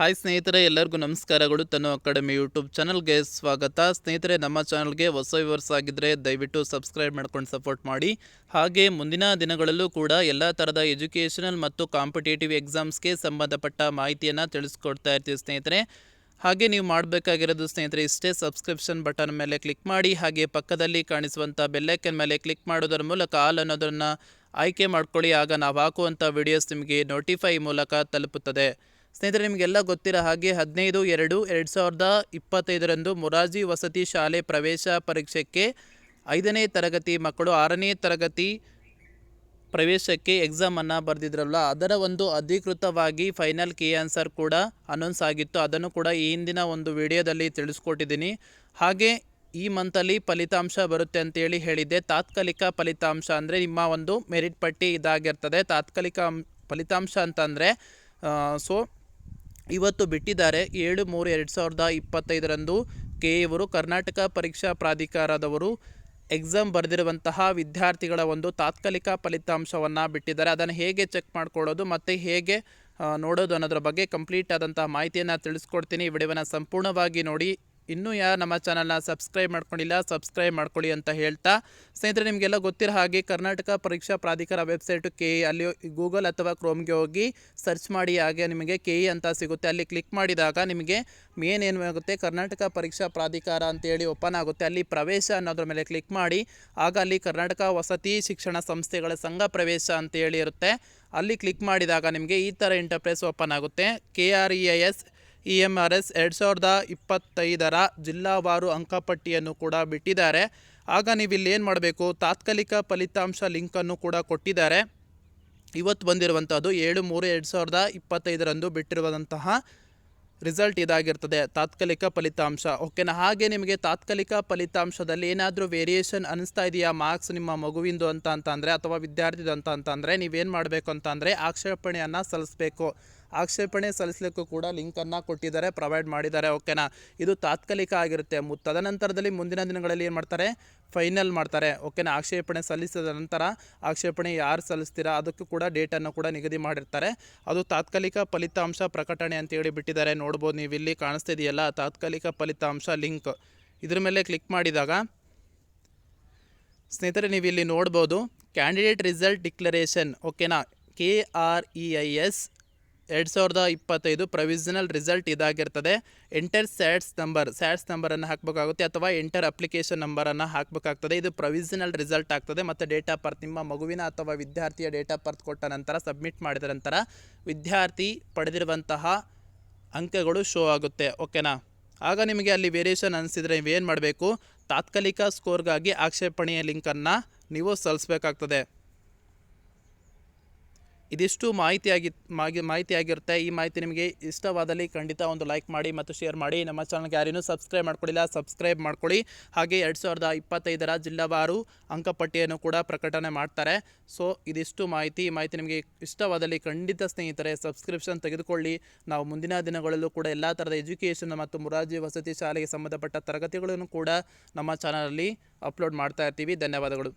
Hi ಸ್ನೇಹಿತರೆ, ಎಲ್ಲರಿಗೂ ನಮಸ್ಕಾರಗಳು. ತನ್ನ ಅಕಾಡೆಮಿ ಯೂಟ್ಯೂಬ್ ಚಾನಲ್ಗೆ ಸ್ವಾಗತ. ಸ್ನೇಹಿತರೆ, ನಮ್ಮ ಚಾನಲ್ಗೆ ಹೊಸ ವ್ಯೂವರ್ಸ್ ಆಗಿದ್ದರೆ ದಯವಿಟ್ಟು ಸಬ್ಸ್ಕ್ರೈಬ್ ಮಾಡ್ಕೊಂಡು ಸಪೋರ್ಟ್ ಮಾಡಿ. ಹಾಗೆ ಮುಂದಿನ ದಿನಗಳಲ್ಲೂ ಕೂಡ ಎಲ್ಲ ಥರದ ಎಜುಕೇಷನಲ್ ಮತ್ತು ಕಾಂಪಿಟೇಟಿವ್ ಎಕ್ಸಾಮ್ಸ್ಗೆ ಸಂಬಂಧಪಟ್ಟ ಮಾಹಿತಿಯನ್ನು ತಿಳಿಸ್ಕೊಡ್ತಾ ಇರ್ತೀವಿ ಸ್ನೇಹಿತರೆ. ಹಾಗೆ ನೀವು ಮಾಡಬೇಕಾಗಿರೋದು ಸ್ನೇಹಿತರೆ, ಇಷ್ಟೇ ಸಬ್ಸ್ಕ್ರಿಪ್ಷನ್ ಬಟನ್ ಮೇಲೆ ಕ್ಲಿಕ್ ಮಾಡಿ, ಹಾಗೆ ಪಕ್ಕದಲ್ಲಿ ಕಾಣಿಸುವಂಥ ಬೆಲ್ಲೈಕನ್ ಮೇಲೆ ಕ್ಲಿಕ್ ಮಾಡೋದರ ಮೂಲಕ ಆಲ್ ಅನ್ನೋದನ್ನು ಆಯ್ಕೆ ಮಾಡ್ಕೊಳ್ಳಿ. ಆಗ ನಾವು ಹಾಕುವಂಥ ವಿಡಿಯೋಸ್ ನಿಮಗೆ ನೋಟಿಫೈ ಮೂಲಕ ತಲುಪುತ್ತದೆ. ಸ್ನೇಹಿತರೆ, ನಿಮಗೆಲ್ಲ ಗೊತ್ತಿರೋ ಹಾಗೆ ಹದಿನೈದು, ಎರಡು ಎರಡು ಸಾವಿರದ ಇಪ್ಪತ್ತೈದರಂದು ಮೊರಾರ್ಜಿ ವಸತಿ ಶಾಲೆ ಪ್ರವೇಶ ಪರೀಕ್ಷೆಗೆ ಐದನೇ ತರಗತಿ ಮಕ್ಕಳು ಆರನೇ ತರಗತಿ ಪ್ರವೇಶಕ್ಕೆ ಎಕ್ಸಾಮನ್ನು ಬರೆದಿದ್ರಲ್ಲ, ಅದರ ಒಂದು ಅಧಿಕೃತವಾಗಿ ಫೈನಲ್ ಕೀ ಆನ್ಸರ್ ಕೂಡ ಅನೌನ್ಸ್ ಆಗಿತ್ತು. ಅದನ್ನು ಕೂಡ ಈ ಹಿಂದಿನ ಒಂದು ವಿಡಿಯೋದಲ್ಲಿ ತಿಳಿಸ್ಕೊಟ್ಟಿದ್ದೀನಿ. ಹಾಗೆ ಈ ಮಂತಲ್ಲಿ ಫಲಿತಾಂಶ ಬರುತ್ತೆ ಅಂತೇಳಿ ಹೇಳಿದ್ದೆ. ತಾತ್ಕಾಲಿಕ ಫಲಿತಾಂಶ ಅಂದರೆ ನಿಮ್ಮ ಒಂದು ಮೆರಿಟ್ ಪಟ್ಟಿ ಇದಾಗಿರ್ತದೆ. ತಾತ್ಕಾಲಿಕ ಫಲಿತಾಂಶ ಅಂತಂದರೆ ಸೊ ಇವತ್ತು ಬಿಟ್ಟಿದ್ದಾರೆ ಏಳು ಮೂರು ಎರಡು ಸಾವಿರದ ಇಪ್ಪತ್ತೈದರಂದು. ಕೆ ಇವರು ಕರ್ನಾಟಕ ಪರೀಕ್ಷಾ ಪ್ರಾಧಿಕಾರದವರು ಎಕ್ಸಾಮ್ ಬರೆದಿರುವಂತಹ ವಿದ್ಯಾರ್ಥಿಗಳ ಒಂದು ತಾತ್ಕಾಲಿಕ ಫಲಿತಾಂಶವನ್ನು ಬಿಟ್ಟಿದ್ದಾರೆ. ಅದನ್ನು ಹೇಗೆ ಚೆಕ್ ಮಾಡ್ಕೊಳ್ಳೋದು ಮತ್ತು ಹೇಗೆ ನೋಡೋದು ಅನ್ನೋದ್ರ ಬಗ್ಗೆ ಕಂಪ್ಲೀಟ್ ಆದಂತಹ ಮಾಹಿತಿಯನ್ನು ತಿಳಿಸ್ಕೊಡ್ತೀನಿ. ಈ ವಿಡಿಯೋನ ಸಂಪೂರ್ಣವಾಗಿ ನೋಡಿ. ಇನ್ನೂ ಯಾರು ನಮ್ಮ ಚಾನಲ್ನ ಸಬ್ಸ್ಕ್ರೈಬ್ ಮಾಡ್ಕೊಂಡಿಲ್ಲ, ಸಬ್ಸ್ಕ್ರೈಬ್ ಮಾಡ್ಕೊಳ್ಳಿ ಅಂತ ಹೇಳ್ತಾ, ಸ್ನೇಹಿತರೆ, ನಿಮಗೆಲ್ಲ ಗೊತ್ತಿರೋ ಹಾಗೆ ಕರ್ನಾಟಕ ಪರೀಕ್ಷಾ ಪ್ರಾಧಿಕಾರ ವೆಬ್ಸೈಟು ಕೆ ಅಲ್ಲಿ ಗೂಗಲ್ ಅಥವಾ ಕ್ರೋಮ್ಗೆ ಹೋಗಿ ಸರ್ಚ್ ಮಾಡಿ ಹಾಗೆ ನಿಮಗೆ ಕೆ ಅಂತ ಸಿಗುತ್ತೆ. ಅಲ್ಲಿ ಕ್ಲಿಕ್ ಮಾಡಿದಾಗ ನಿಮಗೆ ಮೇನ್ ಏನು ಆಗುತ್ತೆ, ಕರ್ನಾಟಕ ಪರೀಕ್ಷಾ ಪ್ರಾಧಿಕಾರ ಅಂತೇಳಿ ಓಪನ್ ಆಗುತ್ತೆ. ಅಲ್ಲಿ ಪ್ರವೇಶ ಅನ್ನೋದ್ರ ಮೇಲೆ ಕ್ಲಿಕ್ ಮಾಡಿ, ಆಗ ಅಲ್ಲಿ ಕರ್ನಾಟಕ ವಸತಿ ಶಿಕ್ಷಣ ಸಂಸ್ಥೆಗಳ ಸಂಘ ಪ್ರವೇಶ ಅಂತೇಳಿ ಇರುತ್ತೆ. ಅಲ್ಲಿ ಕ್ಲಿಕ್ ಮಾಡಿದಾಗ ನಿಮಗೆ ಈ ಥರ ಇಂಟರ್ಪ್ರೇಸ್ ಓಪನ್ ಆಗುತ್ತೆ. K R E S E M R S ಎರಡು ಸಾವಿರದ ಇಪ್ಪತ್ತೈದರ ಜಿಲ್ಲಾವಾರು ಅಂಕಪಟ್ಟಿಯನ್ನು ಕೂಡ ಬಿಟ್ಟಿದ್ದಾರೆ. ಆಗ ನೀವು ಇಲ್ಲಿ ಏನು ಮಾಡಬೇಕು? ತಾತ್ಕಾಲಿಕ ಫಲಿತಾಂಶ ಲಿಂಕನ್ನು ಕೂಡ ಕೊಟ್ಟಿದ್ದಾರೆ. ಇವತ್ತು ಬಂದಿರುವಂಥದ್ದು ಏಳು ಮೂರು ಎರಡು ಸಾವಿರದ ಇಪ್ಪತ್ತೈದರಂದು ಬಿಟ್ಟಿರುವಂತಹ ರಿಸಲ್ಟ್ ಇದಾಗಿರ್ತದೆ, ತಾತ್ಕಾಲಿಕ ಫಲಿತಾಂಶ. ಓಕೆನಾ ಹಾಗೆ ನಿಮಗೆ ತಾತ್ಕಾಲಿಕ ಫಲಿತಾಂಶದಲ್ಲಿ ಏನಾದರೂ ವೇರಿಯೇಷನ್ ಅನಿಸ್ತಾ ಇದೆಯಾ? ಮಾರ್ಕ್ಸ್ ನಿಮ್ಮ ಮಗುವಿಂದು ಅಂತ ಅಂತಂದರೆ ಅಥವಾ ವಿದ್ಯಾರ್ಥಿದು ಅಂತ ಅಂತಂದರೆ ನೀವೇನು ಮಾಡಬೇಕು ಅಂತಂದರೆ ಆಕ್ಷೇಪಣೆಯನ್ನು ಸಲ್ಲಿಸಬೇಕು. ಆಕ್ಷೇಪಣೆ ಸಲ್ಲಿಸಲಿಕ್ಕೂ ಕೂಡ ಲಿಂಕನ್ನು ಕೊಟ್ಟಿದ್ದಾರೆ ಪ್ರೊವೈಡ್ ಮಾಡಿದ್ದಾರೆ. ಓಕೆನಾ ಇದು ತಾತ್ಕಾಲಿಕ ಆಗಿರುತ್ತೆ. ಮು, ತದನಂತರದಲ್ಲಿ ಮುಂದಿನ ದಿನಗಳಲ್ಲಿ ಏನು ಮಾಡ್ತಾರೆ? ಫೈನಲ್ ಮಾಡ್ತಾರೆ. ಓಕೆನಾ ಆಕ್ಷೇಪಣೆ ಸಲ್ಲಿಸಿದ ನಂತರ ಆಕ್ಷೇಪಣೆ ಯಾರು ಸಲ್ಲಿಸ್ತೀರಾ? ಅದಕ್ಕೂ ಕೂಡ ಡೇಟನ್ನು ಕೂಡ ನಿಗದಿ ಮಾಡಿರ್ತಾರೆ. ಅದು ತಾತ್ಕಾಲಿಕ ಫಲಿತಾಂಶ ಪ್ರಕಟಣೆ ಅಂತ ಹೇಳಿ ಬಿಟ್ಟಿದ್ದಾರೆ. ನೋಡ್ಬೋದು ನೀವು ಇಲ್ಲಿ ಕಾಣಿಸ್ತಿದೆಯಲ್ಲ, ತಾತ್ಕಾಲಿಕ ಫಲಿತಾಂಶ ಲಿಂಕ್. ಇದ್ರ ಮೇಲೆ ಕ್ಲಿಕ್ ಮಾಡಿದಾಗ ಸ್ನೇಹಿತರೆ, ನೀವು ಇಲ್ಲಿ ನೋಡ್ಬೋದು ಕ್ಯಾಂಡಿಡೇಟ್ ರಿಸಲ್ಟ್ ಡಿಕ್ಲರೇಷನ್ ಓಕೆನಾ K R E I S ಎರಡು ಸಾವಿರದ ಇಪ್ಪತ್ತೈದು ಪ್ರೊವಿಷನಲ್ ರಿಸಲ್ಟ್ ಇದಾಗಿರ್ತದೆ. ಎಂಟರ್ ಸ್ಯಾಟ್ಸ್ ನಂಬರ್ ಸ್ಯಾಟ್ಸ್ ನಂಬರನ್ನು ಹಾಕಬೇಕಾಗುತ್ತೆ ಅಥವಾ ಎಂಟರ್ ಅಪ್ಲಿಕೇಶನ್ ನಂಬರನ್ನು ಹಾಕಬೇಕಾಗ್ತದೆ. ಇದು ಪ್ರೊವಿಷನಲ್ ರಿಸಲ್ಟ್ ಆಗ್ತದೆ ಮತ್ತು ಡೇಟ್ ಆಫ್ ಬರ್ತ್ ನಿಮ್ಮ ಮಗುವಿನ ಅಥವಾ ವಿದ್ಯಾರ್ಥಿಯ ಡೇಟ್ ಆಫ್ ಬರ್ತ್ ಕೊಟ್ಟ ನಂತರ ಸಬ್ಮಿಟ್ ಮಾಡಿದ ನಂತರ ವಿದ್ಯಾರ್ಥಿ ಪಡೆದಿರುವಂತಹ ಅಂಕಗಳು ಶೋ ಆಗುತ್ತೆ. ಓಕೆನಾ ಆಗ ನಿಮಗೆ ಅಲ್ಲಿ ವೇರಿಯೇಷನ್ ಅನಿಸಿದರೆ ನೀವೇನು ಮಾಡಬೇಕು? ತಾತ್ಕಾಲಿಕ ಸ್ಕೋರ್ಗಾಗಿ ಆಕ್ಷೇಪಣೆಯ ಲಿಂಕನ್ನು ನೀವು ಸಲ್ಲಿಸಬೇಕಾಗ್ತದೆ. ಇದಿಷ್ಟು ಮಾಹಿತಿಯಾಗಿ, ಮಾಗಿ, ಮಾಹಿತಿಯಾಗಿರುತ್ತೆ. ಈ ಮಾಹಿತಿ ನಿಮಗೆ ಇಷ್ಟವಾದಲ್ಲಿ ಖಂಡಿತ ಒಂದು ಲೈಕ್ ಮಾಡಿ ಮತ್ತು ಶೇರ್ ಮಾಡಿ. ನಮ್ಮ ಚಾನಲ್ಗೆ ಯಾರೇನೂ ಸಬ್ಸ್ಕ್ರೈಬ್ ಮಾಡ್ಕೊಳ್ಳಿಲ್ಲ ಸಬ್ಸ್ಕ್ರೈಬ್ ಮಾಡ್ಕೊಳ್ಳಿ ಹಾಗೆ ಎರಡು ಸಾವಿರದ ಇಪ್ಪತ್ತೈದರ ಜಿಲ್ಲಾವಾರು ಅಂಕಪಟ್ಟಿಯನ್ನು ಕೂಡ ಪ್ರಕಟಣೆ ಮಾಡ್ತಾರೆ. ಸೊ, ಇದಿಷ್ಟು ಮಾಹಿತಿ. ಈ ಮಾಹಿತಿ ನಿಮಗೆ ಇಷ್ಟವಾದಲ್ಲಿ ಖಂಡಿತ ಸ್ನೇಹಿತರೆ, ಸಬ್ಸ್ಕ್ರಿಪ್ಷನ್ ತೆಗೆದುಕೊಳ್ಳಿ. ನಾವು ಮುಂದಿನ ದಿನಗಳಲ್ಲೂ ಕೂಡ ಎಲ್ಲ ಥರದ ಎಜುಕೇಷನ್ ಮತ್ತು ಮುರಾರ್ಜಿ ವಸತಿ ಶಾಲೆಗೆ ಸಂಬಂಧಪಟ್ಟ ತರಗತಿಗಳನ್ನು ಕೂಡ ನಮ್ಮ ಚಾನಲಲ್ಲಿ ಅಪ್ಲೋಡ್ ಮಾಡ್ತಾ ಇರ್ತೀವಿ. ಧನ್ಯವಾದಗಳು.